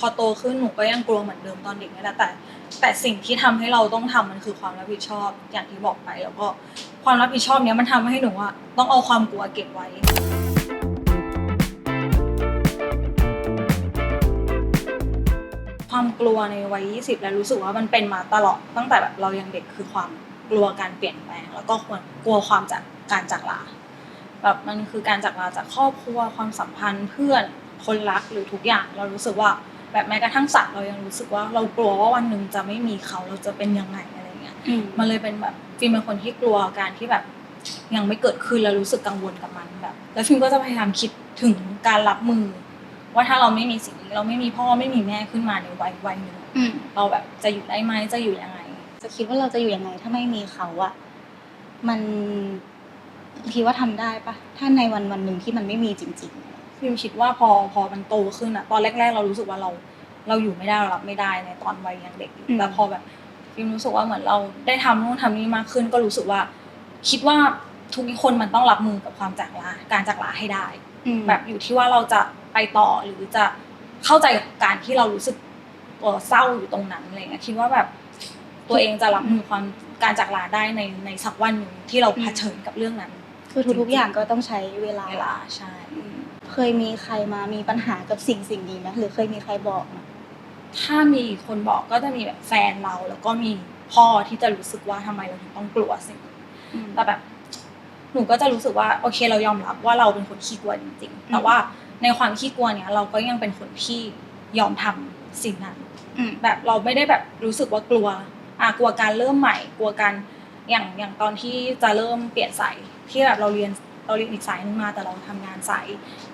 พอโตขึ้นหนูก็ยังกลัวเหมือนเดิมตอนเด็กนี่แหละแต่ แต่สิ่งที่ทำให้เราต้องทำมันคือความรับผิดชอบอย่างที่บอกไป แล้วก็ความรับผิดชอบเนี้ยมันทำให้หนูอะต้องเอาความกลัวเก็บไว้ความกลัวในวัย 20 แล้วรู้สึกว่ามันเป็นมาตลอดตั้งแต่แบบเรายังเด็กคือความกลัวการเปลี่ยนแปลง แล้วก็ควรกลัวความจากการจากลาแบบมันคือการจากลาจากครอบครัวความสัมพันธ์เพื่อนคนรักหรือทุกอย่าง เรารู้สึกว่า แบบแม้กระทั่งสัตว์เรายังรู้สึกว่าเรากลัวว่าวันหนึ่งจะไม่มีเขาเราจะเป็นยังไงอะไรเงี้ยอืมมันเลยเป็นแบบฟิล์มเป็นคนที่กลัวการที่แบบยังไม่เกิดขึ้นแล้วรู้สึกกังวลกับมันแบบ แล้วฟิล์มก็จะพยายามคิดถึงการรับมือ ว่าถ้าเราไม่มีสิ่งนี้เราไม่มีพ่อไม่มีแม่ขึ้นมาในวัยวัยหนึ่งอืมเราแบบจะอยู่ได้ไหมจะอยู่ยังไง จะคิดว่าเราจะอยู่ยังไงถ้าไม่มีเขาอะมันคิดว่าทำได้ปะถ้าในวันวันหนึ่งที่มันไม่มีจริงฟิ ล์มคิดว่าพอพอมันโตขึ้นอะตอนแรก ๆ เรารู้สึกว่าเราเราอยู่ไม่ได้เรารับไม่ได้ในตอนวัยยังเด็กอยู่อืมแต่พอแบบฟิล์มรู้สึกว่าเหมือนเราได้ทำนู่นทำนี่มากขึ้น ก็รู้สึกว่า คิดว่าทุกคนมันต้องรับมือกับความจากลาการจากลาให้ได้ๆอืมแบบอยู่ที่ว่าเราจะไปต่อหรือจะเข้าใจกับการที่เรารู้สึกเอ่อเศร้าอยู่ตรงนั้นอะไรเงี้ยคิดว่าแบบตัวเองจะรับมือความการจากลาได้ในในสักวันหนึ่งที่เราเผชิญกับเรื่องนั้น คือทุกๆอย่างก็ต้องใช้เวลาเวลาใช่อืม เคยมีใครมามีปัญหากับสิ่งสิ่งนี้ไหมหรือเคยมีใครบอกไหมถ้ามีคนบอกก็จะมีแบบแฟนเรา แล้วก็มีพ่อที่จะรู้สึกว่าทำไมเราถึงต้องกลัวสิ่งนี้อืมแต่แบบ หนูก็จะรู้สึกว่าโอเคเรายอมรับว่าเราเป็นคนขี้กลัวจริงๆ แต่ว่าในความขี้กลัวเนี้ยเราก็ยังเป็นคนที่ยอมทำสิ่งนั้นอืมแบบเราไม่ได้แบบรู้สึกว่ากลัวอะกลัวการเริ่มใหม่ กลัวการอย่างอย่างตอนที่จะเริ่มเปลี่ยนสายที่แบบเราเรียน เราเรียนอีกสายหนึงมาแต่เราทำงานสาย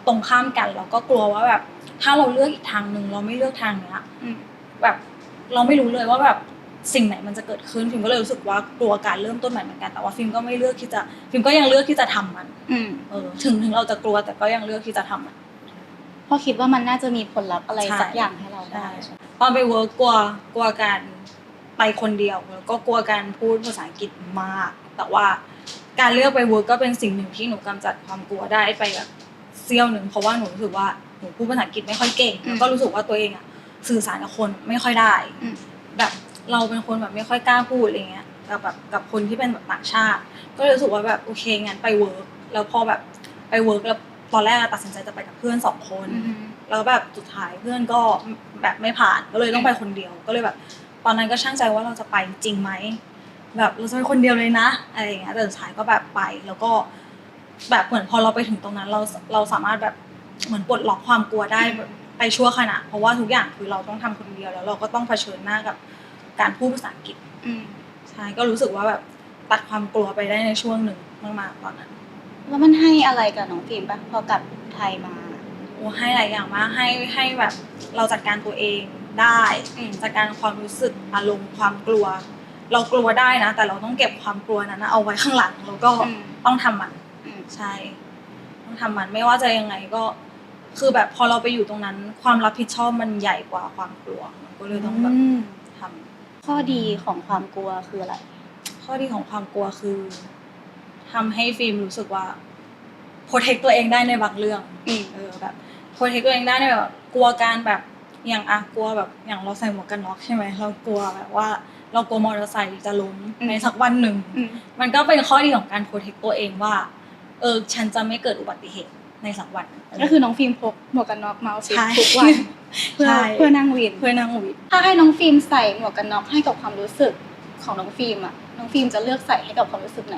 ตรงข้ามกันเราก็กลัวว่าแบบ ถ้าเราเลือกอีกทางหนึ่งเราไม่เลือกทางเนี้ยอืมแบบเราไม่รู้เลยว่าแบบสิ่งไหนมันจะเกิดขึ้นฟิล์มก็เลยรู้สึกว่ากลัวการเริ่มต้นใหม่เหมือนกันแต่ว่าฟิล์มก็ไม่เลือกที่จะฟิล์มก็ยังเลือกที่จะทำมันอืมเออถึงถึงเราจะกลัวแต่ก็ยังเลือกที่จะทำมันเพราะคิดว่ามันน่าจะมีผลลัพธ์อะไรใช่สักอย่างให้เราได้ใช่ตอนไปเวิร์กกลัวกลัวการไปคนเดียวแล้วก็กลัวการพูดภาษาอังกฤษมาก แต่ว่า การเลือกไปเวิร์กก็เป็นสิ่งหนึ่งที่หนูกำจัดความกลัวได้ไปแบบเซี่ยวหนึ่งเพราะว่าหนูรู้สึกว่าหนูพูดภาษาอังกฤษไม่ค่อยเก่งอืมแล้วก็รู้สึกว่าตัวเองอะสื่อสารกับคนไม่ค่อยได้อืมแบบเราเป็นคนแบบไม่ค่อยกล้าพูดอะไรเงี้ยกับแบบกับคนที่เป็นแบบต่างชาติ ก็เลยรู้สึกว่าแบบโอเคงั้นไปเวิร์กแล้วพอแบบไปเวิร์กแล้วตอนแรกอะตัดสินใจจะไปกับเพื่อนสองคนอืมแล้วแบบสุดท้ายเพื่อนก็แบบไม่ผ่านก็เลยต้องไปคนเดียว ก็เลยแบบ ตอนนั้นก็ช่างใจว่าเราจะไปจริงไหม แบบเราจะไปคนเดียวเลยนะอะไรอย่างเงี้ยแต่สุดท้ายก็แบบไปแล้วก็แบบเหมือนพอเราไปถึงตรงนั้นเราเราสามารถแบบเหมือนปลดล็อกความกลัวได้แบบไปชั่วขณะเพราะว่าทุกอย่างคือเราต้องทำคนเดียวแล้ว เราก็ต้องเผชิญหน้ากับการพูดภาษาอังกฤษอืมใช่ก็รู้สึกว่าแบบตัดความกลัวไปได้ในช่วงหนึ่งมากๆตอนนั้น แล้วมันให้อะไรกับน้องฟิล์มปะพอกลับไทยมาโอ้ให้หลายอย่างมากให้ให้แบบเราจัดการตัวเองได้อืมจัดการความรู้สึกอารมณ์ความกลัว เรากลัวได้นะ แต่เราต้องเก็บความกลัวนั้นนะเอาไว้ข้างหลังแล้วก็อืม ต้องทำมัน อืม ใช่ ต้องทำมันไม่ว่าจะยังไงก็ คือแบบพอเราไปอยู่ตรงนั้น ความรับผิดชอบมันใหญ่กว่าความกลัวมันก็เลยต้องแบบมทำ ข้อดีของความกลัวคืออะไร ข้อดีของความกลัวคือทำให้ฟิล์มรู้สึกว่าโปรเทคตัวเองได้ในบางเรื่อง อืม เออแบบโปรเทคตัวเองได้ในแบบกลัวการแบบอย่างอะกลัวแบบอย่างเราใส่หมวกกันน็อกใช่ไหมเรากลัวแบบว่า เรากลัวมอเตอร์ไซค์จะล้มอืมในสักวันหนึ่งอืมมันก็เป็นข้อดีของการโปรเทคตัวเองว่า เออฉันจะไม่เกิดอุบัติเหตุในสักวัน ก็คือน้องฟิล์มพกหมวกกันน็อกมาเอาฟิล์มใช่ทุกวันเพื่อใช่เพื่อนั่งวินเพื่อนั่งวิทถ้าให้น้องฟิล์มใส่หมวกกันน็อกให้กับความรู้สึกของน้องฟิล์มอะน้องฟิล์มจะเลือกใส่ให้กับความรู้สึกไหน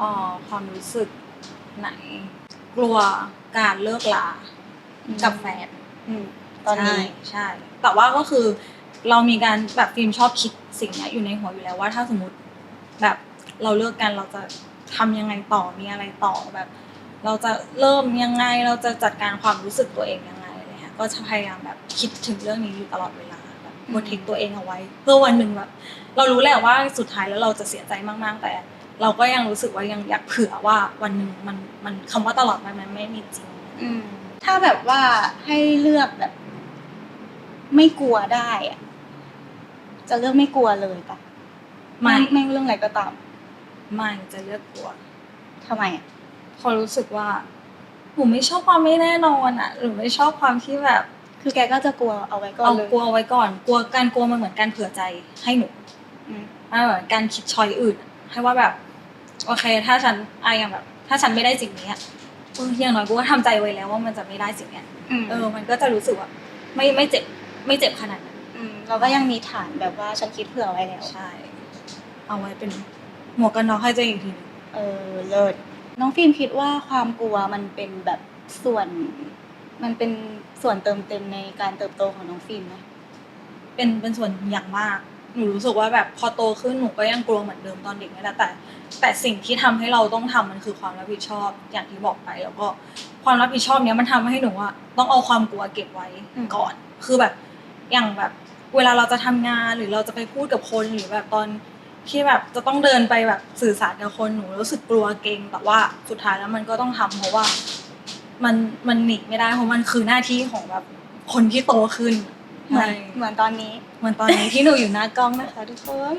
อ๋อความรู้สึกไหน กลัวการเลิกลากับแฟนอืมตอนนี้ใช่ใช่ แต่ว่าก็คือ เรามีการแบบฟิล์มชอบคิดสิ่งเนี้ยอยู่ในหัวอยู่แล้วว่า ถ้าสมมติแบบเราเลิกกันเราจะทำยังไงต่อมีอะไรต่อแบบ เราจะเริ่มยังไงเราจะจัดการความรู้สึกตัวเองยังไงอะไรเงี้ยก็จะพยายามแบบคิดถึงเรื่องนี้อยู่ตลอดเวลาแบบอืมโปรเทคตัวเองเอาไว้ เพื่อวันหนึ่งแบบ เรารู้แหละว่าสุดท้ายแล้วเราจะเสียใจมากๆแต่ เราก็ยังรู้สึกว่ายังอยากเผื่อว่าวันหนึ่งมันมันคำว่าตลอดไปมันไม่มีจริงอืมถ้าแบบว่าให้เลือกแบบ ไม่กลัวได้อะ จะเลือกไม่กลัวเลยปะไม่ไม่เรื่องอะไรก็ตามไม่จะเลือกกลัวทำไมอะพอรู้สึกว่าหนูไม่ชอบความไม่แน่นอนอะหรือไม่ชอบความที่แบบคือแกก็จะกลัวเอาไว้ก่อนเอาเลยกลัวเอาไว้ก่อนกลัวการกลัวมันเหมือนการเผื่อใจให้หนู อืมมันเหมือนการคิดชอยอื่นให้ว่าแบบโอเค ถ้าฉันอะอย่างแบบ ถ้าฉันไม่ได้สิ่งนี้อะเอออย่างน้อยกูก็ทำใจไว้แล้วว่ามันจะไม่ได้สิ่งเนี้ยอืมเออ มันก็จะรู้สึกว่าไม่ไม่เจ็บไม่เจ็บขนาดนั้นอืม เราก็ยังมีฐานแบบว่าฉันคิดเผื่อไว้แล้ว ใช่ เอาไว้เป็นหมวกกันน็อกให้ตัวเองอีกทีหนึงเออเลิศน้องฟิล์มคิดว่าความกลัวมันเป็นแบบส่วน มันเป็นส่วนเติมเต็มในการเติบโตของน้องฟิล์มไหมเป็นเป็นส่วนอย่างมาก หนูรู้สึกว่าแบบพอโตขึ้นหนูก็ยังกลัวเหมือนเดิมตอนเด็กนี่แหละแต่ แต่สิ่งที่ทำให้เราต้องทำมันคือความรับผิดชอบอย่างที่บอกไป แล้วก็ความรับผิดชอบเนี้ยมันทำให้หนูอะต้องเอาความกลัวเก็บไว้ก่อน คือแบบอย่างแบบ เวลาเราจะทำงานหรือเราจะไปพูดกับคนหรือแบบตอนที่แบบจะต้องเดินไปแบบสื่อสารกับคนหนูรู้สึกกลัวเกรงแต่ว่าสุดท้ายแล้วมันก็ต้องทำเพราะว่ามันมันหนีไม่ได้เพราะมันคือหน้าที่ของแบบคนที่โตขึ้นเหมือนใช่เหมือนตอนนี้ เหมือนตอนนี้ที่หนูอยู่หน้ากล้องนะคะทุกคน